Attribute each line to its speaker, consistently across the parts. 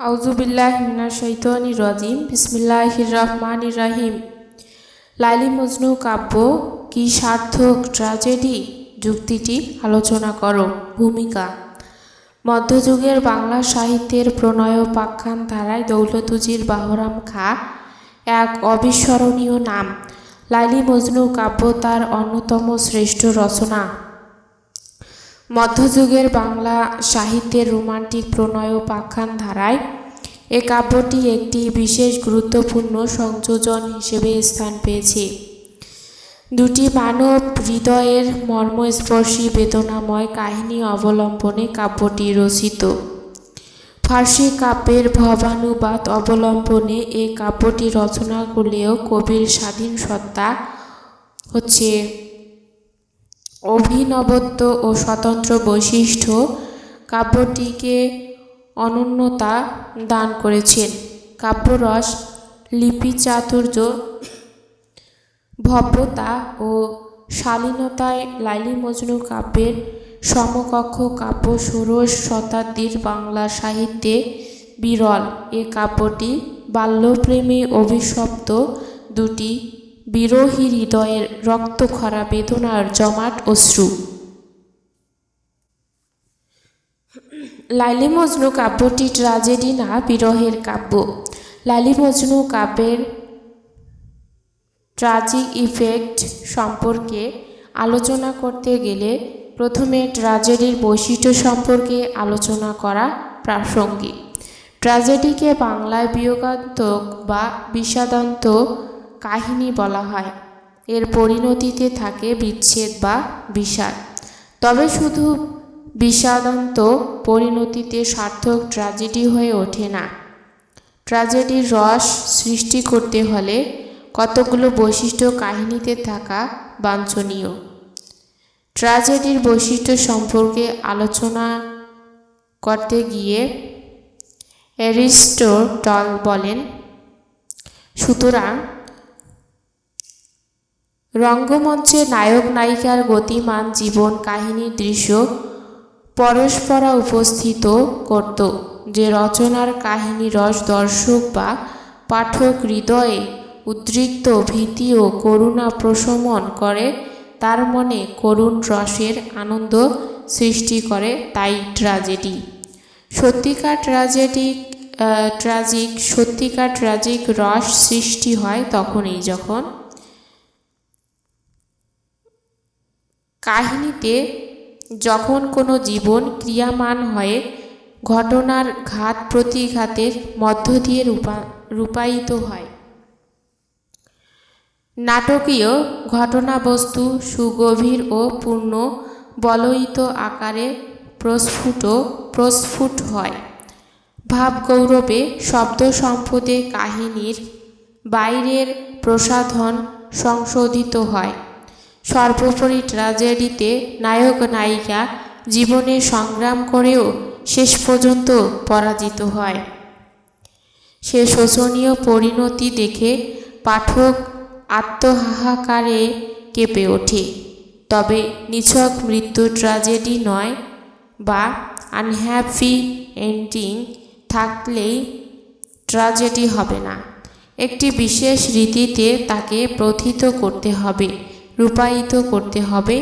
Speaker 1: আউজুবিল্লাহ মিনার শৈতনি রাজিম। বিসমিল্লাহির রহমানির রাহিম। লাইলি মজনু কাব্য, কি সার্থক ট্র্যাজেডি? যুক্তিটি আলোচনা করো। ভূমিকা, মধ্যযুগের বাংলা সাহিত্যের প্রণয়োপাখ্যান ধারায় দৌলতুজির বাহরাম খা, এক অবিস্মরণীয় নাম। লাইলি মজনু কাব্য তার অন্যতম শ্রেষ্ঠ রচনা। মধ্যযুগের বাংলা সাহিত্যের রোমান্টিক প্রণয়োপাখ্যান ধারায় এ কাব্যটি একটি বিশেষ গুরুত্বপূর্ণ সংযোজন হিসেবে স্থান পেয়েছে। দুটি মানব হৃদয়ের মর্মস্পর্শী বেদনাময় কাহিনী অবলম্বনে কাব্যটি রচিত। ফার্সি কাব্যের ভবানুবাদ অবলম্বনে এই কাব্যটি রচনা করলেও কবির স্বাধীন সত্তা হচ্ছে অভিনবত্ব ও স্বতন্ত্র বৈশিষ্ট্য কাব্যটিকে অনন্যতা দান করেছেন। কাব্যরস, লিপি, চাতুর্য ভব্যতা ও শালীনতায় লাইলি মজনু কাব্যের সমকক্ষ কাব্য ষোড়শ শতাব্দীর বাংলা সাহিত্যে বিরল। এ কাব্যটি বাল্যপ্রেমে অভিশপ্ত দুটি বিরোহী হৃদয়ের রক্তক্ষরা, বেদনার জমাট, অশ্রু। লাইলি মজনু কাব্যটি ট্রাজেডি না বিরহের কাব্য? লাইলি মজনু কাব্যের ট্রাজিক ইফেক্ট সম্পর্কে আলোচনা করতে গেলে প্রথমে ট্রাজেডির বৈশিষ্ট্য সম্পর্কে আলোচনা করা প্রাসঙ্গিক। ট্রাজেডিকে বাংলায় বিয়োগান্তক বা বিষাদান্ত কাহিনী বলা হয়। এর পরিণতিতে থাকে বিচ্ছেদ বা বিষাদ। তবে শুধু বিষাদান্ত পরিণতিতে সার্থক ট্র্যাজেডি হয়ে ওঠে না। ট্র্যাজেডির রস সৃষ্টি করতে হলে কতগুলো বৈশিষ্ট্য কাহিনীতে থাকা বাঞ্ছনীয়। ট্র্যাজেডির বৈশিষ্ট্য সম্পর্কে আলোচনা করতে গিয়ে অ্যারিস্টোটল বলেন, সুতরাং রঙ্গমঞ্চে নায়ক নায়িকার গতিমান জীবন কাহিনীর দৃশ্য পরস্পরা উপস্থিত করত, যে রচনার কাহিনী রস দর্শক বা পাঠক হৃদয়ে উদ্রিক্ত ভীতি ও করুণা প্রশমন করে, তার মনে করুণ রসের আনন্দ সৃষ্টি করে তাই ট্র্যাজেডি। সত্যিকার ট্র্যাজেডিক ট্র্যাজিক, সত্যিকার ট্র্যাজিক রস সৃষ্টি হয় তখনই যখন কাহিনীতে যখন কোনো জীবন ক্রিয়ামান হয়ে ঘটনার ঘাত প্রতিঘাতের মধ্য দিয়ে রূপা, রূপায়িত হয়। নাটকীয় ঘটনাবস্তু সুগভীর ও পূর্ণ বলয়িত আকারে প্রস্ফুট প্রস্ফুট হয়। ভাবগৌরবে শব্দ সম্পদে কাহিনীর বাইরের প্রসাধন সংশোধিত হয়। সর্বোপরি ট্র্যাজেডিতে নায়ক নায়িকা জীবনে সংগ্রাম করেও শেষ পর্যন্ত পরাজিত হয়। সে শোচনীয় পরিণতি দেখে পাঠক আত্মহাহাকারে কেঁপে ওঠে। তবে নিছক মৃত্যু ট্র্যাজেডি নয় বা আনহ্যাপি এন্ডিং থাকলেই ট্র্যাজেডি হবে না। একটি বিশেষ রীতিতে তাকে প্রথিত করতে হবে। রূপায়িত করতে হবে।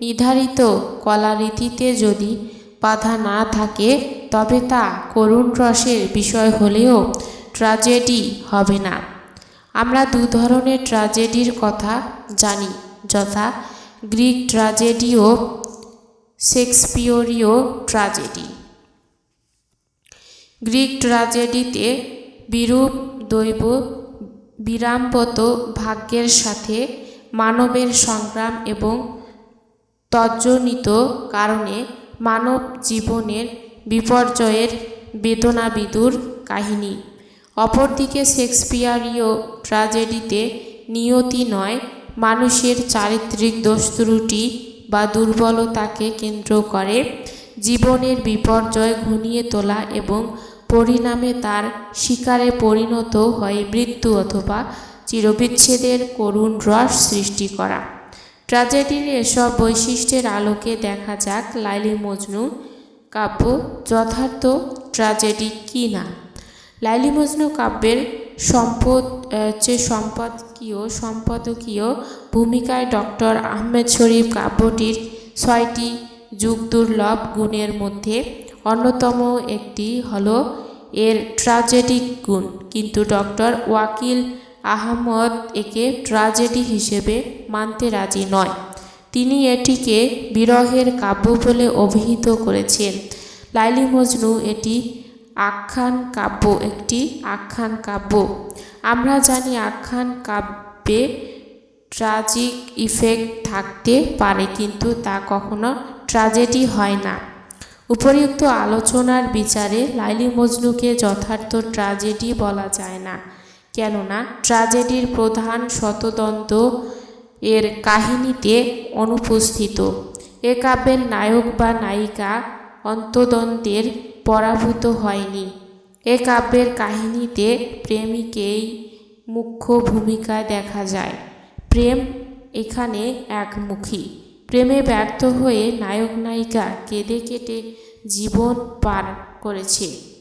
Speaker 1: নির্ধারিত কলারীতিতে যদি বাধা না থাকে, তবে তা করুণ রসের বিষয় হলেও ট্র্যাজেডি হবে না। আমরা দু ধরনের ট্র্যাজেডির কথা জানি, যথা গ্রিক ট্র্যাজেডি ও শেক্সপিয়রীয় ট্র্যাজেডি। গ্রিক ট্র্যাজেডিতে বিরূপ দৈব বিরামপত ভাগ্যের সাথে মানবের সংগ্রাম এবং তজ্জনিত কারণে মানব জীবনের বিপর্যয়ের বেদনাবিদুর কাহিনী। অপরদিকে শেক্সপিয়ারীয় ট্র্যাজেডিতে নিয়তি নয়, মানুষের চারিত্রিক দোষত্রুটি বা দুর্বলতাকে কেন্দ্র করে জীবনের বিপর্যয় ঘনিয়ে তোলা এবং পরিণামে তার শিকারে পরিণত হয় মৃত্যু অথবা চিরবিচ্ছেদের করুণ রস সৃষ্টি করা। ট্র্যাজেডির এসব বৈশিষ্ট্যের আলোকে দেখা যাক লাইলি মজনু কাব্য যথার্থ ট্র্যাজেডি কি না। লাইলি মজনু কাব্যের সম্পদ যে সম্পাদকীয় সম্পাদকীয় ভূমিকায় ডক্টর আহমেদ শরীফ কাব্যটির ছয়টি যুগ দুর্লভ গুণের মধ্যে অন্যতম একটি হলো এর ট্রাজেডিক গুণ। কিন্তু ডক্টর ওয়াকিল আহমদ একে ট্রাজেডি হিসেবে মানতে রাজি নয়। তিনি এটিকে বিরহের কাব্য বলে অভিহিত করেছেন। লাইলি মজনু এটি আখ্যান কাব্য, একটি আখ্যান কাব্য। আমরা জানি আখ্যান কাব্যে ট্রাজিক ইফেক্ট থাকতে পারে, কিন্তু তা কখনো ট্রাজেডি হয় না। উপরিউক্ত আলোচনার বিচারে লাইলি মজনুকে যথার্থ ট্রাজেডি বলা যায় না। কেননা ট্রাজেডির প্রধান শতদন্ত এর কাহিনীতে অনুপস্থিত। এ কাব্যের নায়ক বা নায়িকা অন্তদন্তের পরাভূত হয়নি। এ কাব্যের কাহিনীতে প্রেমিকেই মুখ্য ভূমিকায় দেখা যায়। প্রেম এখানে একমুখী। প্রেমে ব্যর্থ হয়ে নায়ক নায়িকা কেঁদে কেটে জীবন পার করেছে।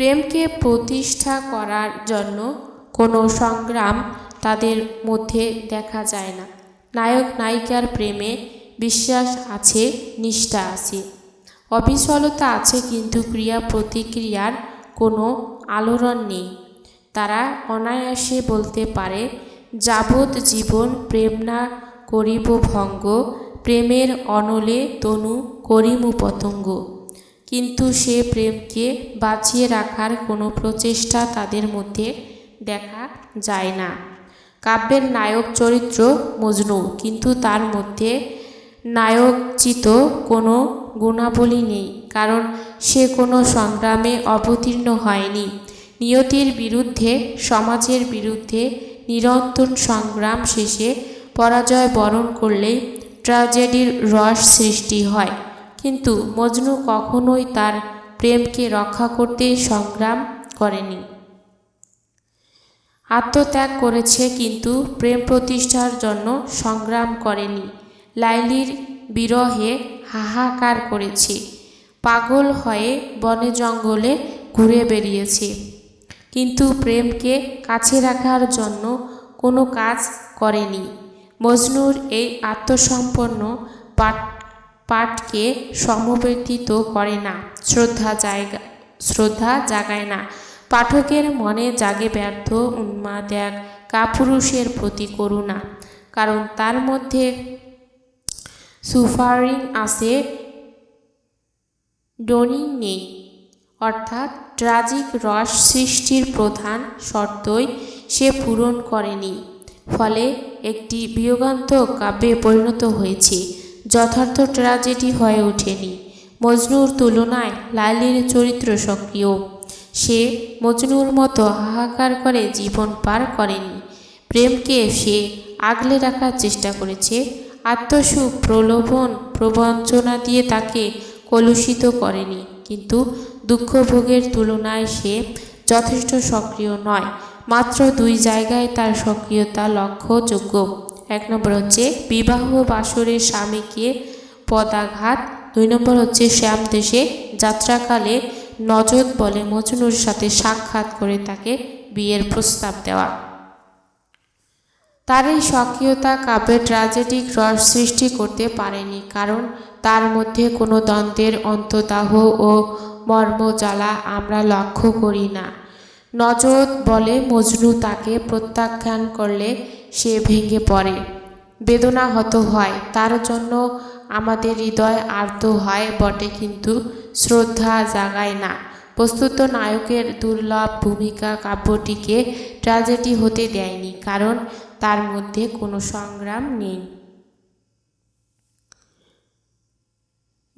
Speaker 1: প্রেমকে প্রতিষ্ঠা করার জন্য কোনো সংগ্রাম তাদের মধ্যে দেখা যায় না। নায়ক নায়িকার প্রেমে বিশ্বাস আছে, নিষ্ঠা আছে। অবিচলতা আছে কিন্তু ক্রিয়া প্রতিক্রিয়ার কোনো আলোড়ন নেই। তারা অনায়াসে বলতে পারে, যাবৎ জীবন প্রেম না করিব ভঙ্গ, প্রেমের অনলে তনু করিমু পতঙ্গ। কিন্তু সে প্রেমকে বাঁচিয়ে রাখার কোনো প্রচেষ্টা তাদের মধ্যে দেখা যায় না। কাব্যের নায়ক চরিত্র মজনু, কিন্তু তার মধ্যে নায়কচিত কোনো গুণাবলী নেই, কারণ সে কোনো সংগ্রামে অবতীর্ণ হয়নি। নিয়তির বিরুদ্ধে, সমাজের বিরুদ্ধে নিরন্তর সংগ্রাম শেষে পরাজয় বরণ করলেই ট্র্যাজেডির রস সৃষ্টি হয়। কিন্তু মজনু কখনোই তার প্রেমকে রক্ষা করতে সংগ্রাম করেনি। আত্মত্যাগ করেছে কিন্তু প্রেম প্রতিষ্ঠার জন্য সংগ্রাম করেনি। লাইলির বিরহে হাহাকার করেছে। পাগল হয়ে বনে জঙ্গলে ঘুরে বেরিয়েছে কিন্তু প্রেমকে কাছে রাখার জন্য কোনো কাজ করেনি। মজনুর এই আত্মসম্পন্ন পাঠ পাঠকে সমবেতিত করে না, শ্রদ্ধা জায়গা, শ্রদ্ধা জাগায় না। পাঠকের মনে জাগে ব্যর্থ উন্মাদ এক কাপুরুষের প্রতি করুণা, কারণ তার মধ্যে সুফারিং আছে, ডোনিং নেই। অর্থাৎ ট্রাজিক রস সৃষ্টির প্রধান শর্তই সে পূরণ করেনি, ফলে একটি বিয়োগান্তক কাব্যে পরিণত হয়েছে। যথার্থ ট্র্যাজেডি হয়ে ওঠেনি। মজনুর তুলনায় লালির চরিত্র সক্রিয়। সে মজনুর মতো হাহাকার করে জীবন পার করেনি। প্রেমকে সে আগলে রাখার চেষ্টা করেছে, আত্মসুখ, প্রলোভন, প্রবঞ্চনা দিয়ে তাকে কলুষিত করেনি। কিন্তু দুঃখভোগের তুলনায় সে যথেষ্ট সক্রিয় নয়, মাত্র দুই জায়গায় তার সক্রিয়তা লক্ষ্যযোগ্য। এক নম্বর হচ্ছে বিবাহ বাসরের স্বামীকে পদাঘাত। দুই নম্বর হচ্ছে শ্যাম দেশে যাত্রাকালে নজদ বলে মজনুর সাথে সাক্ষাৎ করে তাকে বিয়ের প্রস্তাব দেওয়া। তার এই সক্রিয়তা কাব্যে ট্র্যাজেডিক রস সৃষ্টি করতে পারেনি, কারণ তার মধ্যে কোনো দ্বন্দ্বের অন্তদাহ ও মর্মজ্বালা আমরা লক্ষ্য করি না। নজর বলে মজনু তাকে প্রত্যাখ্যান করলে সে ভেঙে পড়ে। বেদনাহত হয়, তার জন্য আমাদের হৃদয় আর্ত হয় বটে, কিন্তু শ্রদ্ধা জাগায় না। বস্তুত নায়কের দুর্লভ ভূমিকা কাব্যটিকে ট্র্যাজেডি হতে দেয়নি, কারণ তার মধ্যে কোনো সংগ্রাম নেই।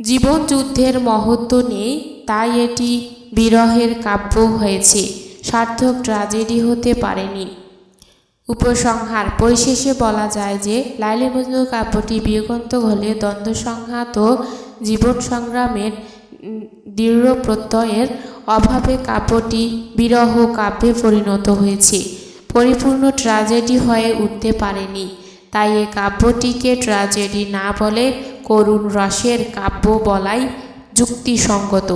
Speaker 1: জীবন যুদ্ধের মহত্ব নেই, তাই এটি বিরহের কাব্য হয়েছে। সার্থক ট্র্যাজেডি হতে পারেনি। উপসংহার পরিশেষে বলা যায় যে, লাইলে মজনু কাব্যটি বিয়োগন্ত হলে দ্বন্দ্ব সংঘাত ও জীবন সংগ্রামের দৃঢ় প্রত্যয়ের অভাবে কাব্যটি বিরহ কাব্যে পরিণত হয়েছে। পরিপূর্ণ ট্র্যাজেডি হয়ে উঠতে পারেনি। তাই এ কাব্যটিকে ট্র্যাজেডি না বলে করুণ রসের কাব্য বলাই যুক্তিসঙ্গত।